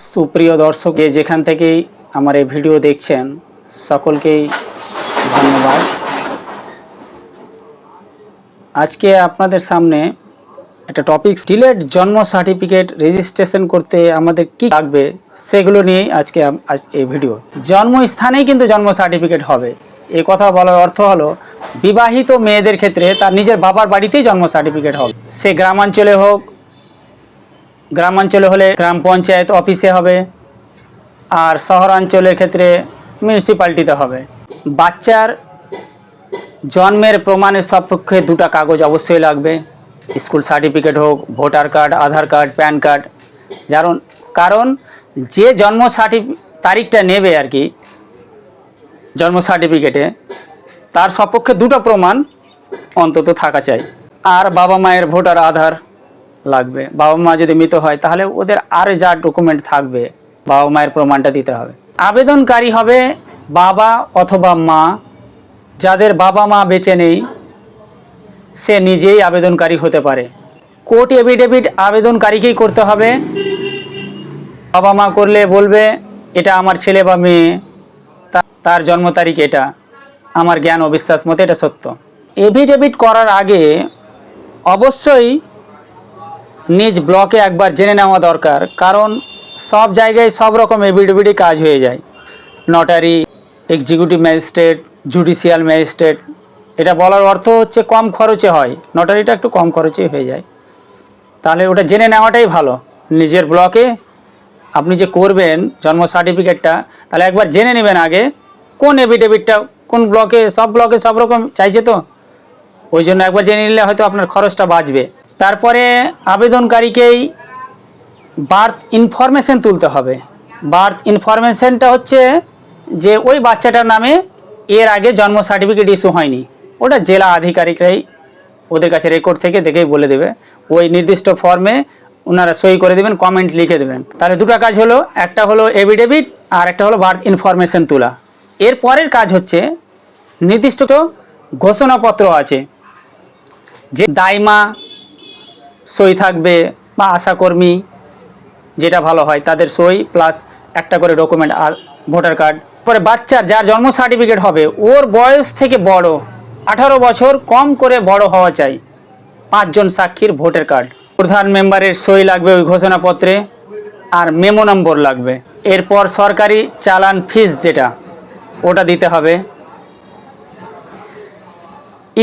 সুপ্রিয় দর্শক, যে যেখান থেকেই আমার এই ভিডিও দেখছেন, সকলকেই ধন্যবাদ। আজকে আপনাদের সামনে একটা টপিক ডিলেট জন্ম সার্টিফিকেট রেজিস্ট্রেশন করতে আমাদের কি লাগবে, সেগুলো নিয়েই আজকে আজ এই ভিডিও। জন্মস্থানেই কিন্তু জন্ম সার্টিফিকেট হবে। এই কথা বলার অর্থ হলো, বিবাহিত মেয়েদের ক্ষেত্রে তার নিজের বাবার বাড়িতেই জন্ম সার্টিফিকেট হবে। সে গ্রামাঞ্চলে হোক গ্রামাঞ্চলে হলে গ্রাম পঞ্চায়েত অফিসে হবে আর শহরাঞ্চলের ক্ষেত্রে মিউনিসিপ্যালিটিতে হবে। বাচ্চার জন্মের প্রমাণের সপক্ষে দুটো কাগজ অবশ্যই লাগবে। স্কুল সার্টিফিকেট হোক, voter card, Aadhaar card, PAN card. কারণ কারণ যে জন্ম সার্টি তারিখটা নেবে আর কি, জন্ম সার্টিফিকেটে, তার সপক্ষে দুটো প্রমাণ অন্তত থাকা চাই। আর বাবা মায়ের ভোটার, আধার লাগবে। বাবা মা যদি মৃত হয়, তাহলে ওদের আর যা ডকুমেন্ট থাকবে বাবা মায়ের প্রমাণটা দিতে হবে। আবেদনকারী হবে বাবা অথবা মা। যাদের বাবা মা বেঁচে নেই, সে নিজেই আবেদনকারী হতে পারে। কোর্ট এফিডেভিট আবেদনকারীকেই করতে হবে। বাবা মা করলে বলবে, এটা আমার ছেলে বা মেয়ে তার জন্ম তারিখ এটা। আমার জ্ঞান ও বিশ্বাস মতে এটা সত্য। এফিডেভিট করার আগে অবশ্যই নিজ ব্লকে একবার জেনে নেওয়া দরকার, কারণ সব জায়গায় সব রকম এভিডেভিডি কাজ হয়ে যায়। Notary, executive magistrate, judicial magistrate, এটা বলার অর্থ হচ্ছে কম খরচে হয়। নটারিটা একটু কম খরচে হয়ে যায়। তাহলে ওটা জেনে নেওয়াটাই ভালো। নিজের ব্লকে আপনি যে করবেন জন্ম সার্টিফিকেটটা, তাহলে একবার জেনে নেবেন আগে কোন এভিডেভিটটা কোন ব্লকে, সব ব্লকে সব রকম চাইছে তো? ওই জন্য একবার জেনে নিলে হয়তো আপনার খরচটা বাঁচবে। তারপরে আবেদনকারীকেই বার্থ ইনফরমেশন তুলতে হবে। বার্থ ইনফরমেশনটা হচ্ছে যে ওই বাচ্চাটার নামে এর আগে জন্ম সার্টিফিকেট ইস্যু হয়নি। ওটা জেলা আধিকারিকরাই ওদের কাছে রেকর্ড থেকে দেখেই বলে দেবে। ওই নির্দিষ্ট ফর্মে ওনারা সই করে দেবেন কমেন্ট লিখে দেবেন। তাহলে দুটো কাজ হলো, একটা হলো এভিডেভিট আর একটা হলো বার্থ ইনফরমেশন তোলা। এর পরের কাজ হচ্ছে, নির্দিষ্ট ঘোষণাপত্র আছে যে দাইমা সই থাকবে বা আশাকর্মী যেটা ভালো হয় তাদের সই প্লাস একটা করে ডকুমেন্ট আর ভোটার কার্ড পরে বাচ্চার যার জন্ম সার্টিফিকেট হবে, ওর বয়স থেকে বড়, আঠারো বছর কম করে বড় হওয়া চাই। পাঁচজন সাক্ষীর ভোটার কার্ড প্রধান মেম্বারের সই লাগবে ওই ঘোষণাপত্রে আর মেমো নম্বর লাগবে। এরপর সরকারি চালান ফিস যেটা, ওটা দিতে হবে।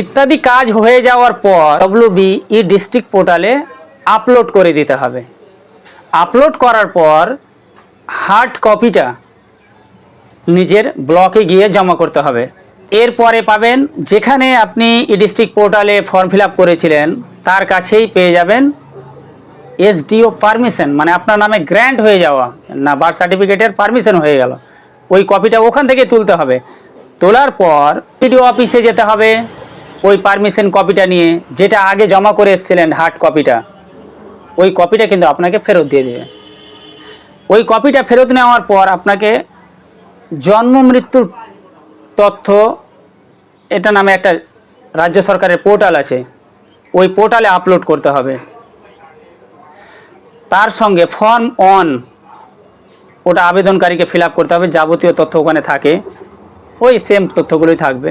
ইত্যাদি কাজ হয়ে যাওয়ার পর ডব্লিউবি ই ডিস্ট্রিক্ট পোর্টালে আপলোড করে দিতে হবে। আপলোড করার পর হার্ড কপিটা নিজের ব্লকে গিয়ে জমা করতে হবে। এরপরে পাবেন যেখানে আপনি ই ডিস্ট্রিক্ট পোর্টালে ফর্ম ফিল করেছিলেন, তার কাছেই পেয়ে যাবেন এসডিও পারমিশন মানে আপনার নামে গ্র্যান্ট হয়ে যাওয়া, না বার্থ সার্টিফিকেটের পারমিশন হয়ে গেল। ওই কপিটা ওখান থেকে তুলতে হবে। তোলার পর পিডিও অফিসে যেতে হবে। ওই পারমিশন কপিটা নিয়ে যেটা আগে জমা করে এসেছিলেন হার্ড কপিটা ওই কপিটা কিন্তু আপনাকে ফেরত দিয়ে দেবে। ওই কপিটা ফেরত নেওয়ার পর আপনাকে জন্ম মৃত্যুর তথ্য, এটা নামে একটা রাজ্য সরকারের পোর্টাল আছে, ওই পোর্টালে আপলোড করতে হবে। তার সঙ্গে ফর্ম অন ওটা আবেদনকারীকে ফিল করতে হবে, যাবতীয় তথ্য ওখানে থাকে, ওই সেম তথ্যগুলোই থাকবে।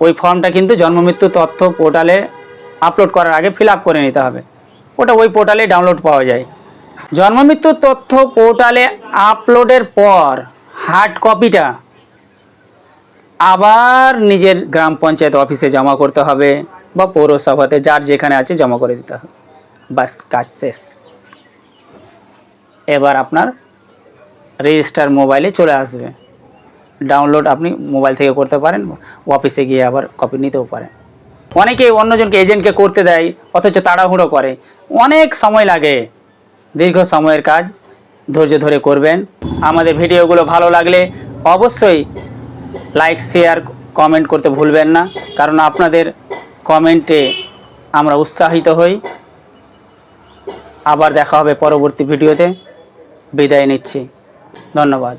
ওই ফর্মটা কিন্তু জন্ম মৃত্যু তথ্য পোর্টালে আপলোড করার আগে ফিল করে নিতে হবে। ওটা ওই পোর্টালে ডাউনলোড পাওয়া যায়। জন্ম মৃত্যুর তথ্য পোর্টালে আপলোডের পর হার্ড কপিটা আবার নিজের গ্রাম পঞ্চায়েত অফিসে জমা করতে হবে বা পৌরসভাতে যার যেখানে আছে জমা করে দিতে হবে। বাস, কাজ শেষ। এবার আপনার রেজিস্টার মোবাইলে চলে আসবে। ডাউনলোড আপনি মোবাইল থেকে করতে পারেন অফিসে গিয়ে আবার কপি নিতেও পারেন। অনেকে অন্যজনকে এজেন্টকে করতে দেয়, অথচ তাড়াহুড়ো করে। অনেক সময় লাগে, দীর্ঘ সময়ের কাজ ধৈর্য ধরে করবেন। আমাদের ভিডিওগুলো ভালো লাগলে অবশ্যই লাইক শেয়ার কমেন্ট করতে ভুলবেন না, কারণ আপনাদের কমেন্টে আমরা উৎসাহিত হই। আবার দেখা হবে পরবর্তী ভিডিওতে। বিদায় নিচ্ছি। ধন্যবাদ।